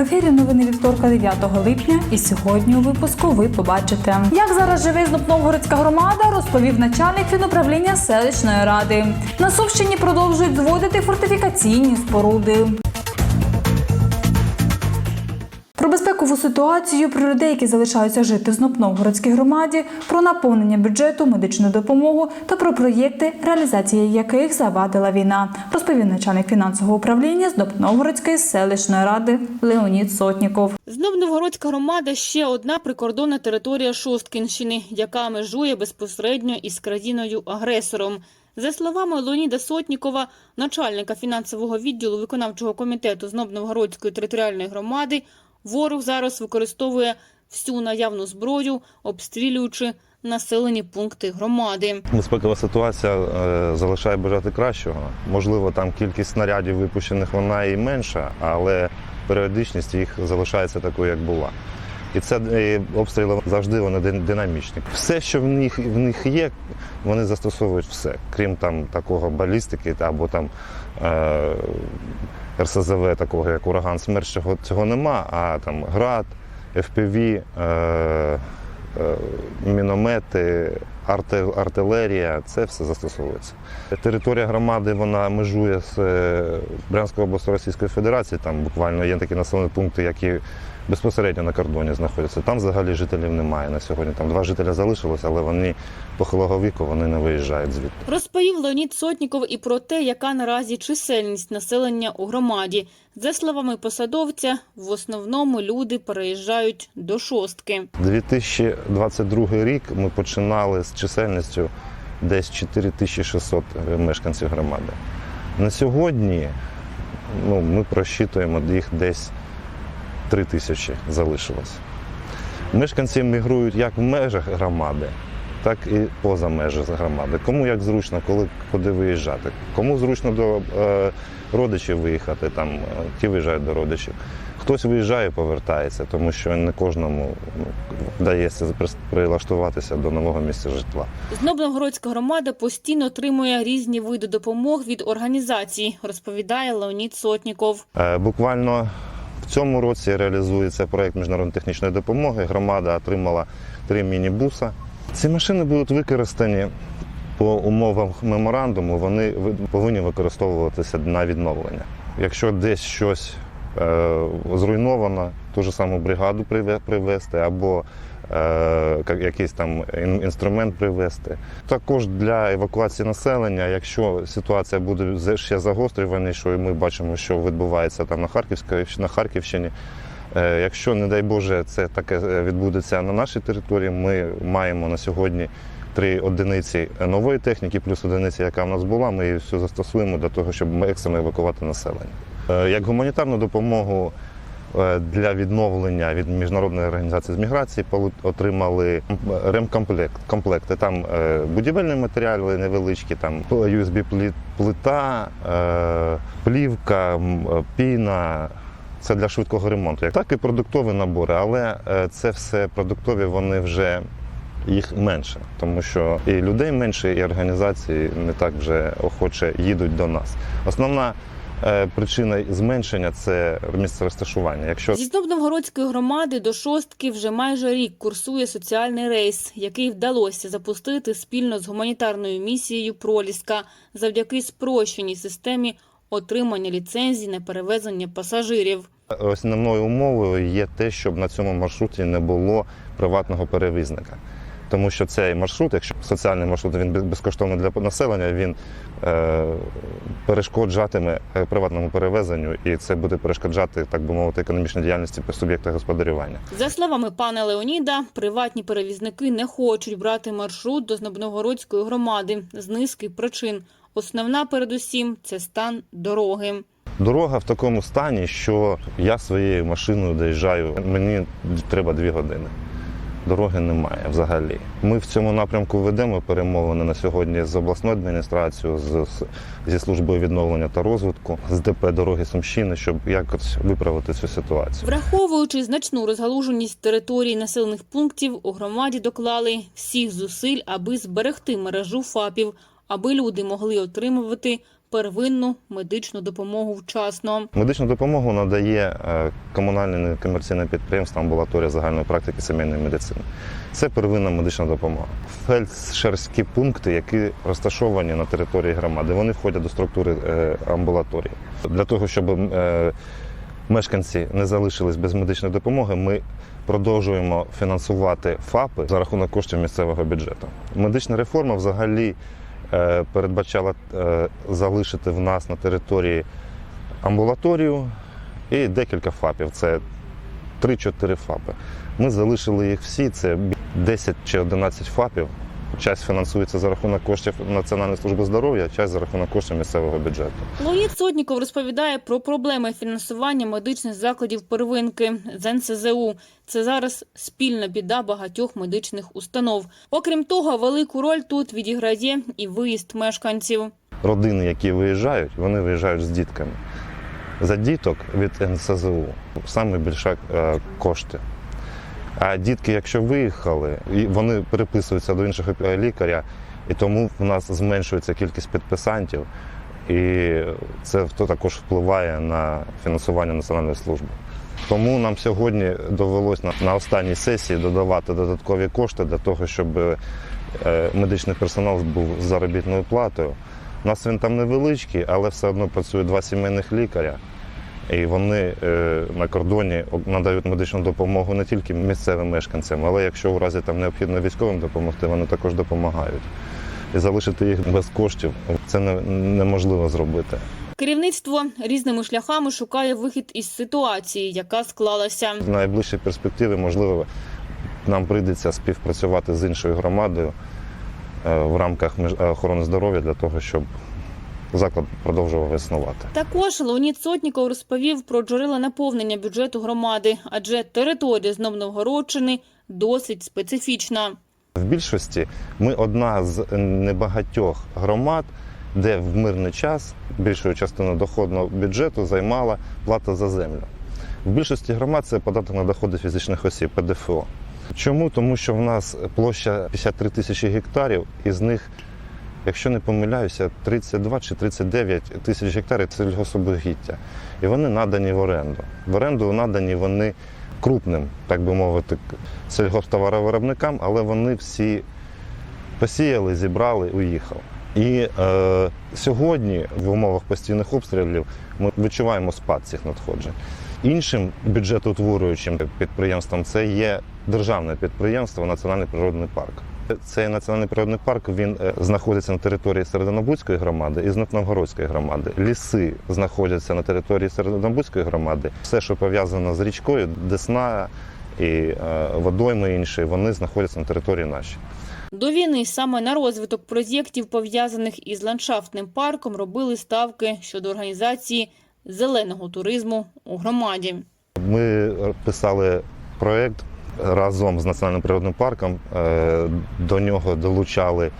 ефірі новини вівторка 9 липня. І сьогодні у випуску ви побачите, як зараз живе Знопновгородська громада, розповів начальник фінуправління селищної ради. На Сумщині продовжують зводити фортифікаційні споруди. Безпекову ситуацію, про людей, які залишаються жити в Знопновгородській громаді, про наповнення бюджету, медичну допомогу та про проєкти, реалізація яких завадила війна, розповів начальник фінансового управління Знопновгородської селищної ради Леонід Сотніков. Знов Новгородська громада ще одна прикордонна територія Шосткінщини, яка межує безпосередньо із країною-агресором. За словами Леоніда Сотнікова, начальника фінансового відділу виконавчого комітету Знов Новгородської територіальної громади, ворог зараз використовує всю наявну зброю, обстрілюючи населені пункти громади. Безпекова ситуація е, залишає бажати кращого. Можливо, там кількість снарядів випущених вона і менша, але періодичність їх залишається такою, як була. І це е, обстріли завжди вони дин- динамічні. Все, що в них в них є, вони застосовують все, крім там такого балістики або там е, РСЗВ, такого як ураган смерч, цього, нема. А там град, FPV, е, е, міномети, артилерія це все застосовується. Територія громади вона межує з е, Брянською областю Російської Федерації. Там буквально є такі населені пункти, які безпосередньо на кордоні знаходяться. Там взагалі жителів немає на сьогодні. Там два жителя залишилося, але вони похилого віку вони не виїжджають звідти. Розповів Леонід Сотніков і про те, яка наразі чисельність населення у громаді. За словами посадовця, в основному люди переїжджають до шостки. 2022 рік ми починали з чисельністю десь 4600 мешканців громади. На сьогодні ну, ми просчитуємо їх десь 3 тисячі залишилось. Мешканці мігрують як в межах громади, так і поза межі громади. Кому як зручно, коли куди виїжджати. Кому зручно до е, родичів виїхати, там е, ті виїжджають до родичів. Хтось виїжджає і повертається, тому що не кожному ну, вдається прилаштуватися до нового місця житла. Знов Новгородська громада постійно отримує різні види допомог від організацій, розповідає Леонід Сотніков. Е, Буквально в цьому році реалізується проект міжнародної технічної допомоги. Громада отримала три міні-буса. Ці машини будуть використані по умовам меморандуму. Вони ви- повинні використовуватися на відновлення. Якщо десь щось е, зруйновано, ту ж саму бригаду приве- привезти або е, якийсь там інструмент привезти. Також для евакуації населення, якщо ситуація буде ще загострюванішою, ми бачимо, що відбувається там на Харківській на Харківщині. Е, Якщо, не дай Боже, це таке відбудеться на нашій території, ми маємо на сьогодні три одиниці нової техніки, плюс одиниця, яка в нас була. Ми її всю застосуємо для того, щоб екстрено евакувати населення. Е, Як гуманітарну допомогу е, для відновлення від міжнародної організації з міграції отримали ремкомплект. Комплекти. Там е, будівельні матеріали невеличкі, там USB плита, е, плівка, е, піна. Це для швидкого ремонту. Як так і продуктові набори, але е, це все продуктові, вони вже їх менше, тому що і людей менше, і організації не так вже охоче їдуть до нас. Основна е, причина зменшення це місце розташування. Якщо Зі Знов Новгородської громади до шостки вже майже рік курсує соціальний рейс, який вдалося запустити спільно з гуманітарною місією Проліска завдяки спрощеній системі отримання ліцензій на перевезення пасажирів. Основною умовою є те, щоб на цьому маршруті не було приватного перевізника. Тому що цей маршрут, якщо соціальний маршрут він безкоштовний для населення, він е, перешкоджатиме е, приватному перевезенню, і це буде перешкоджати, так би мовити, економічній діяльності по суб'єктах господарювання. За словами пана Леоніда, приватні перевізники не хочуть брати маршрут до Знобновгородської громади з низки причин. Основна, передусім, це стан дороги. Дорога в такому стані, що я своєю машиною доїжджаю. Мені треба дві години. Дороги немає взагалі. Ми в цьому напрямку ведемо перемовини на сьогодні з обласною адміністрацією, з, зі службою відновлення та розвитку, з ДП дороги Сумщини, щоб якось виправити цю ситуацію. Враховуючи значну розгалуженість територій населених пунктів, у громаді доклали всіх зусиль, аби зберегти мережу ФАПів, аби люди могли отримувати первинну медичну допомогу вчасно. Медичну допомогу надає е, комунальне некомерційне підприємство амбулаторія загальної практики сімейної медицини. Це первинна медична допомога. Фельдшерські пункти, які розташовані на території громади, вони входять до структури е, амбулаторії. Для того, щоб е, мешканці не залишились без медичної допомоги, ми продовжуємо фінансувати ФАПи за рахунок коштів місцевого бюджету. Медична реформа взагалі передбачала е, залишити в нас на території амбулаторію і декілька ФАПів. Це 3-4 ФАПи. Ми залишили їх всі, це 10 чи 11 ФАПів. Часть фінансується за рахунок коштів Національної служби здоров'я, часть за рахунок коштів місцевого бюджету. Леонід Сотніков розповідає про проблеми фінансування медичних закладів первинки з НСЗУ. Це зараз спільна біда багатьох медичних установ. Окрім того, велику роль тут відіграє і виїзд мешканців. Родини, які виїжджають, вони виїжджають з дітками. За діток від НСЗУ саме більше е, кошти. А дітки, якщо виїхали, вони переписуються до іншого лікаря, і тому в нас зменшується кількість підписантів, і це також впливає на фінансування національної служби. Тому нам сьогодні довелось на, на останній сесії додавати додаткові кошти для того, щоб е, медичний персонал був з заробітною платою. У нас він там невеличкий, але все одно працює два сімейних лікаря. І вони е, на кордоні надають медичну допомогу не тільки місцевим мешканцям, але якщо у разі там необхідно військовим допомогти, вони також допомагають. І залишити їх без коштів це не, неможливо зробити. Керівництво різними шляхами шукає вихід із ситуації, яка склалася. В найближчій перспективі, можливо, нам прийдеться співпрацювати з іншою громадою е, в рамках охорони здоров'я для того, щоб заклад продовжував існувати. Також Леонід Сотніков розповів про джерела наповнення бюджету громади, адже територія знов Новгородщини досить специфічна. В більшості ми одна з небагатьох громад, де в мирний час більшою частиною доходного бюджету займала плата за землю. В більшості громад це податок на доходи фізичних осіб, ПДФО. Чому? Тому що в нас площа 53 тисячі гектарів, із них, якщо не помиляюся, 32 чи 39 тисяч гектарів це сільгособогіття. І вони надані в оренду. В оренду надані вони крупним, так би мовити, сільгосптоваровиробникам, але вони всі посіяли, зібрали, уїхали. І е, сьогодні, в умовах постійних обстрілів, ми відчуваємо спад цих надходжень. Іншим бюджетоутворюючим підприємством це є державне підприємство Національний природний парк. Цей національний природний парк він е, знаходиться на території Серединобудської громади і Знатновгородської громади. Ліси знаходяться на території Серединобудської громади. Все, що пов'язано з річкою, Десна і е, водойми інші, вони знаходяться на території нашій. До війни саме на розвиток проєктів, пов'язаних із ландшафтним парком, робили ставки щодо організації зеленого туризму у громаді. Ми писали проєкт разом з Національним природним парком. Е, До нього долучали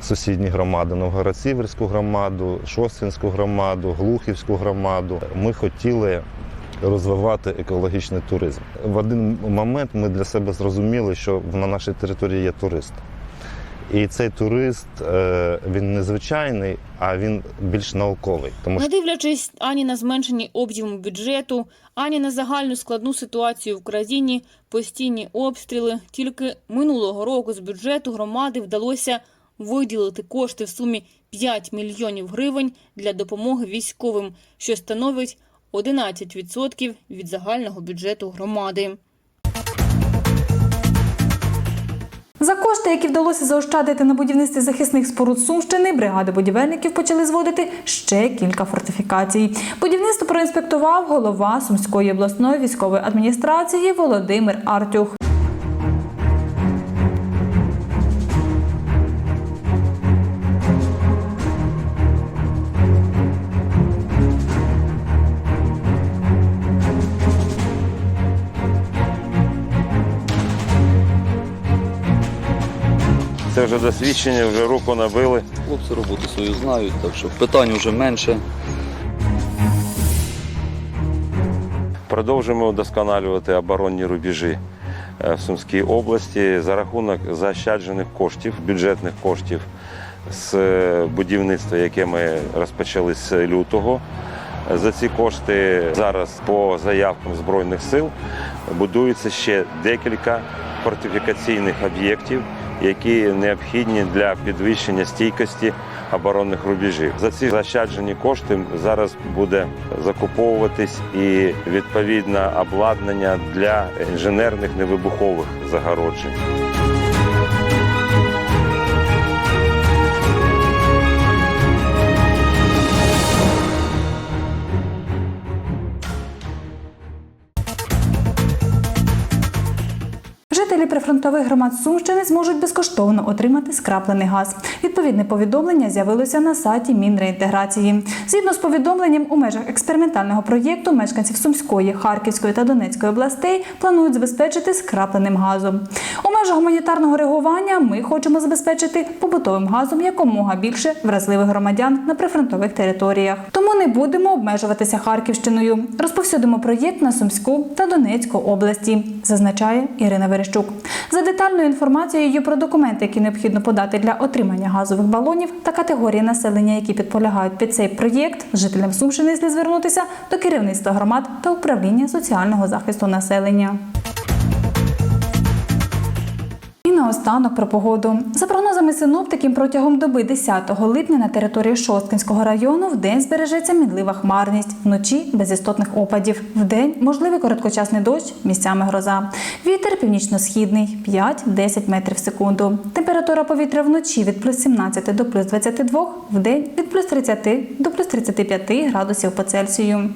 сусідні громади Новгород-Сіверську громаду, Шостинську громаду, Глухівську громаду. Ми хотіли розвивати екологічний туризм. В один момент ми для себе зрозуміли, що на нашій території є турист. І цей турист е, він не звичайний, а він більш науковий. Тому Не дивлячись ані на зменшені об'єму бюджету, ані на загальну складну ситуацію в країні, постійні обстріли. Тільки минулого року з бюджету громади вдалося виділити кошти в сумі 5 мільйонів гривень для допомоги військовим, що становить 11% від загального бюджету громади. За кошти, які вдалося заощадити на будівництві захисних споруд Сумщини, бригади будівельників почали зводити ще кілька фортифікацій. Будівництво проінспектував голова Сумської обласної військової адміністрації Володимир Артюх. Це вже досвідчення, вже руку набили. Хлопці роботу свою знають, так що питань вже менше. Продовжуємо вдосконалювати оборонні рубежі е, в Сумській області за рахунок заощаджених коштів, бюджетних коштів. з е, будівництва, яке ми розпочали з лютого. За ці кошти зараз по заявкам Збройних сил будується ще декілька фортифікаційних об'єктів, які необхідні для підвищення стійкості оборонних рубежів. За ці заощаджені кошти зараз буде закуповуватись і відповідне обладнання для інженерних невибухових загороджень. Прифронтових громад Сумщини зможуть безкоштовно отримати скраплений газ. Відповідне повідомлення з'явилося на сайті Мінреінтеграції. Згідно з повідомленням, у межах експериментального проєкту мешканців Сумської, Харківської та Донецької областей планують забезпечити скрапленим газом. У межах гуманітарного реагування ми хочемо забезпечити побутовим газом якомога більше вразливих громадян на прифронтових територіях. Тому не будемо обмежуватися Харківщиною. Розповсюдимо проєкт на Сумську та Донецьку області, зазначає Ірина Верещук. За детальною інформацією про документи, які необхідно подати для отримання газових балонів та категорії населення, які підполягають під цей проєкт, жителям Сумщини слід звернутися до керівництва громад та управління соціального захисту населення. Наостанок про погоду. За прогнозами синоптиків, протягом доби 10 липня на території Шосткинського району в день збережеться мінлива хмарність, вночі без істотних опадів. В день можливий короткочасний дощ, місцями гроза. Вітер північно-східний 5-10 метрів в секунду. Температура повітря вночі від плюс 17 до плюс 22, в день від плюс 30 до плюс 35 градусів по Цельсію.